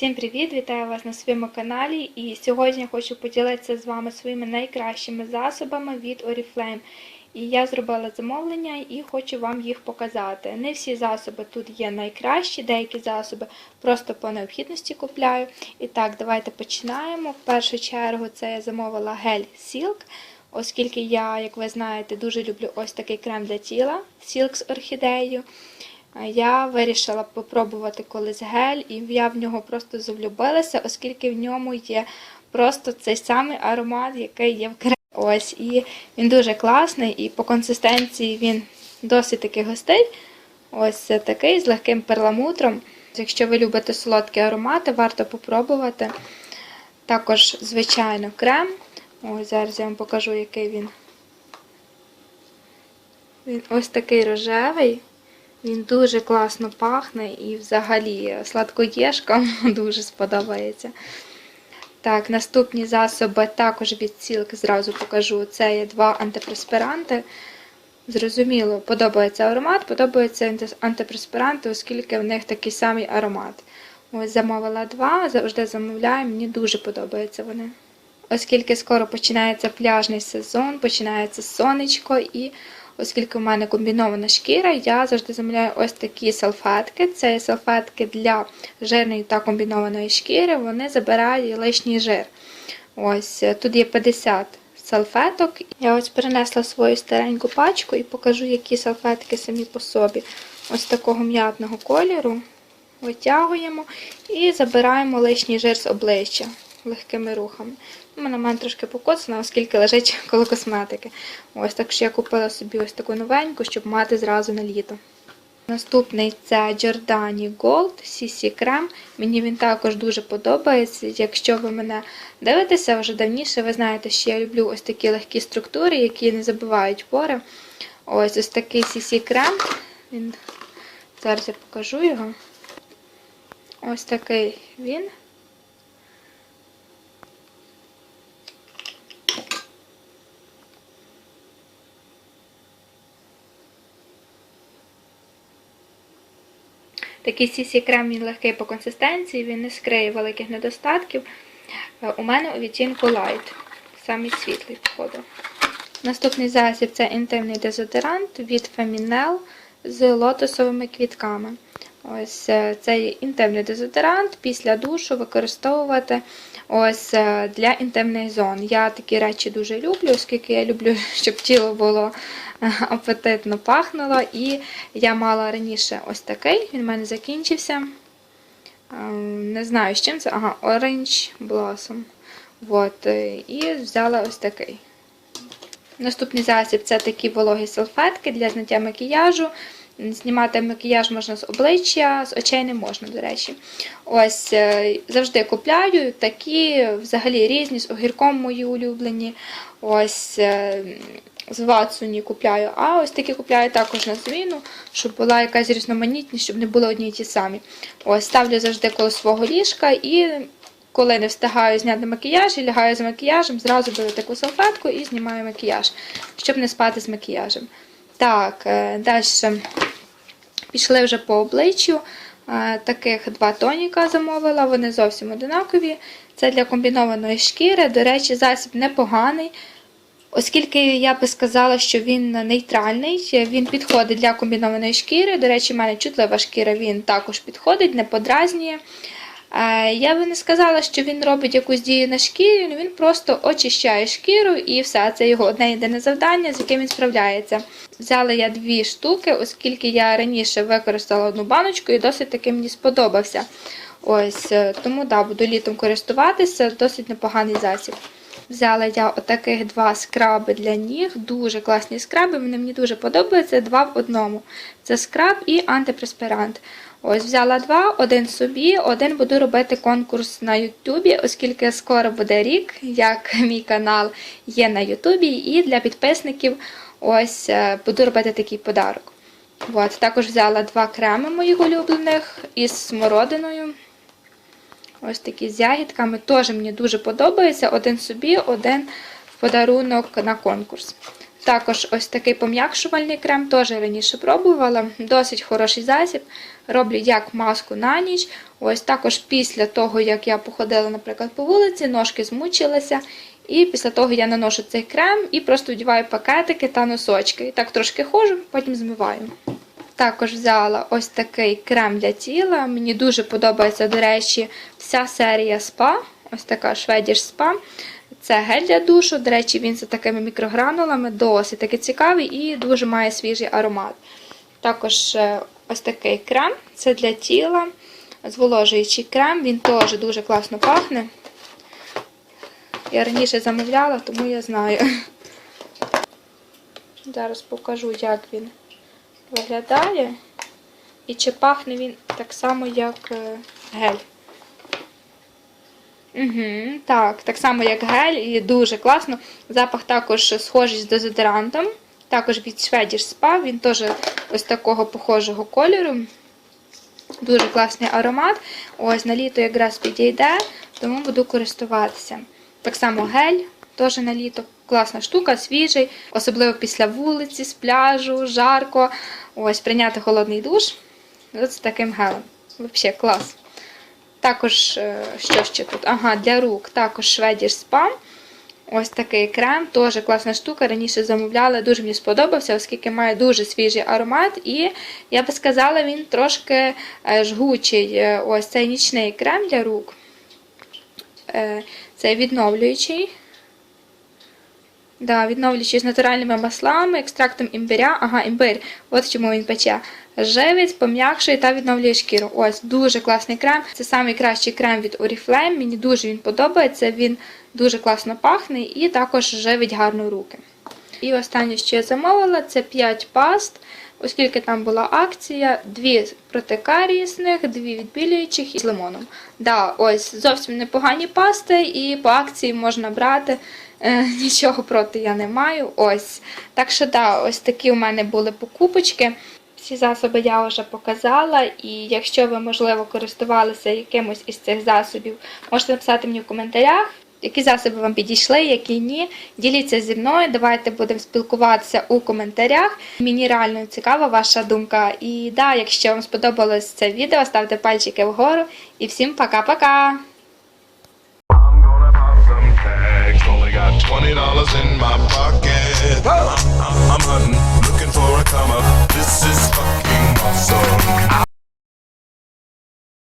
Всім привіт! Вітаю вас на своєму каналі. І сьогодні я хочу поділитися з вами своїми найкращими засобами від Oriflame. І я зробила замовлення і хочу вам їх показати. Не всі засоби тут є найкращі, деякі засоби просто по необхідності купляю. І так, давайте починаємо. В першу чергу це я замовила гель Silk, оскільки я, як ви знаєте, дуже люблю ось такий крем для тіла Silk з орхідеєю. Я вирішила попробувати колись гель, і я в нього просто завлюбилася, оскільки в ньому є просто цей самий аромат, який є в кремі. Ось, і він дуже класний, і по консистенції він досить таки густий. Ось такий з легким перламутром. Якщо ви любите солодкі аромати, варто попробувати. Також, звичайно, крем. Ось зараз я вам покажу, який він. Він ось такий рожевий. Він дуже класно пахне і взагалі сладкоєшкам дуже сподобається. Так, наступні засоби також від Silk, зразу покажу. Це є два антипреспиранти. Зрозуміло, подобається аромат, подобаються антипреспиранти, оскільки в них такий самий аромат. Ось замовила два, завжди замовляю, мені дуже подобаються вони. Оскільки скоро починається пляжний сезон, починається сонечко і Оскільки в мене комбінована шкіра, я завжди замовляю ось такі салфетки. Це салфетки для жирної та комбінованої шкіри, вони забирають лишній жир. Ось Тут є 50 салфеток. Я ось перенесла свою стареньку пачку і покажу, які салфетки самі по собі. Ось такого м'ятного кольору. Витягуємо і забираємо лишній жир з обличчя легкими рухами. Вона в мене трошки покоцана, оскільки лежить коло косметики. Ось так що я купила собі ось таку новеньку, щоб мати зразу на літо. Наступний це Giordani Gold CC крем. Мені він також дуже подобається. Якщо ви мене дивитеся вже давніше, ви знаєте, що я люблю ось такі легкі структури, які не забивають пори. Ось ось такий CC крем. Він... Зараз я покажу його. Ось такий він. Такий сісі крем він легкий по консистенції, він не скриє великих недостатків. Е, у мене у відтінку Light, самий світлий, походу. Наступний засіб це інтимний дезодорант від Feminel з лотосовими квітками. Ось е, цей інтимний дезодорант після душу використовувати ось е, для інтимних зон. Я такі речі дуже люблю, оскільки я люблю, щоб тіло було е, апетитно пахнуло. І я мала раніше ось такий, він в мене закінчився. Не знаю, з чим це. Ага, Orange Blossom. От, І взяла ось такий. Наступний засіб це такі вологі салфетки для зняття макіяжу. Знімати макіяж можна з обличчя, з очей не можна, до речі. Ось е, Завжди купляю такі, взагалі різні, з огірком мої улюблені. Ось е, З Ватсуні купляю, а ось такі купляю також на зміну, щоб була якась різноманітність, щоб не були одні й ті самі. Ось Ставлю завжди коло свого ліжка і. Коли не встигаю зняти макіяж і лягаю за макіяжем, зразу беру таку салфетку і знімаю макіяж, щоб не спати з макіяжем. Так, е, далі пішли вже по обличчю. Е, таких два тоніка замовила, вони зовсім одинакові. Це для комбінованої шкіри. До речі, засіб непоганий. Оскільки я би сказала, що він нейтральний, він підходить для комбінованої шкіри. До речі, в мене чутлива шкіра, він також підходить, не подразнює. Я би не сказала, що він робить якусь дію на шкірі, він просто очищає шкіру і все. Це його одне єдине завдання, з яким він справляється. Взяла я дві штуки, оскільки я раніше використала одну баночку і досить таки мені сподобався. Ось, е, Тому да, буду літом користуватися, досить непоганий засіб. Взяла я отаких два скраби для ніг, дуже класні скраби, вони мені дуже подобаються, два в одному. Це скраб і антипреспирант. Ось взяла два, один собі, один буду робити конкурс на Ютубі, оскільки скоро буде рік, як мій канал є на Ютубі, і для підписників ось е, буду робити такий подарок. От, Також взяла два креми моїх улюблених із смородиною. Ось такі з ягідками. Теж мені дуже подобається. Один собі, один в подарунок на конкурс. Також ось такий пом'якшувальний крем, теж раніше пробувала. Досить хороший засіб. Роблю як маску на ніч. Ось також після того, як я походила, наприклад, по вулиці, ножки змучилися. І після того я наношу цей крем і просто вдіваю пакетики та носочки. І так трошки ходжу, потім змиваю. Також взяла ось такий крем для тіла. Мені дуже подобається, до речі, вся серія спа. Ось така Шведіш спа. Це гель для душу. До речі, він з такими мікрогранулами, досить таки цікавий і дуже має свіжий аромат. Також е, ось такий крем це для тіла. Зволожуючий крем, він теж дуже класно пахне. Я раніше замовляла, тому я знаю. Зараз покажу, як він виглядає. І чи пахне він так само, як е, гель. Угу, так, так само, як гель, і дуже класно. Запах також схожий з дезодорантом. Також від Swedish Spa, він теж ось такого похожого кольору. Дуже класний аромат. Ось на літо якраз підійде, тому буду користуватися. Так само гель, теж на літо. Класна штука, свіжий, особливо після вулиці, з пляжу, жарко. Ось прийняти холодний душ. Ось з таким гелем. Взагалі клас. Також, е, що ще тут? Ага, для рук також Swedish Spa. Ось такий крем, теж класна штука. Раніше замовляла, дуже мені сподобався, оскільки має дуже свіжий аромат. І я би сказала, він трошки е, жгучий. Е, Ось цей нічний крем для рук. Це відновлюючий. Да, відновлюючий з натуральними маслами, екстрактом імбиря. Ага, імбир. От чому він пече. Живить, пом'якшує та відновлює шкіру. Ось дуже класний крем. Це найкращий крем від Oriflame. Мені дуже він подобається. Він дуже класно пахне і також живить гарно руки. І останнє, що я замовила, це 5 паст. Оскільки там була акція, дві протикарісних, дві відбілюючих і з лимоном. Да, ось зовсім непогані пасти, і по акції можна брати. Е, нічого проти я не маю. Ось. Так що, да, ось такі у мене були покупочки. Всі засоби я вже показала, і якщо ви, можливо, користувалися якимось із цих засобів, можете написати мені в коментарях, які засоби вам підійшли, які ні. Діліться зі мною, давайте будемо спілкуватися у коментарях. Мені реально цікава ваша думка. І да, якщо вам сподобалось це відео, ставте пальчики вгору. І всім пока-пока! I'm dollars in my pocket. Hunting, looking for a come up. This is fucking awesome.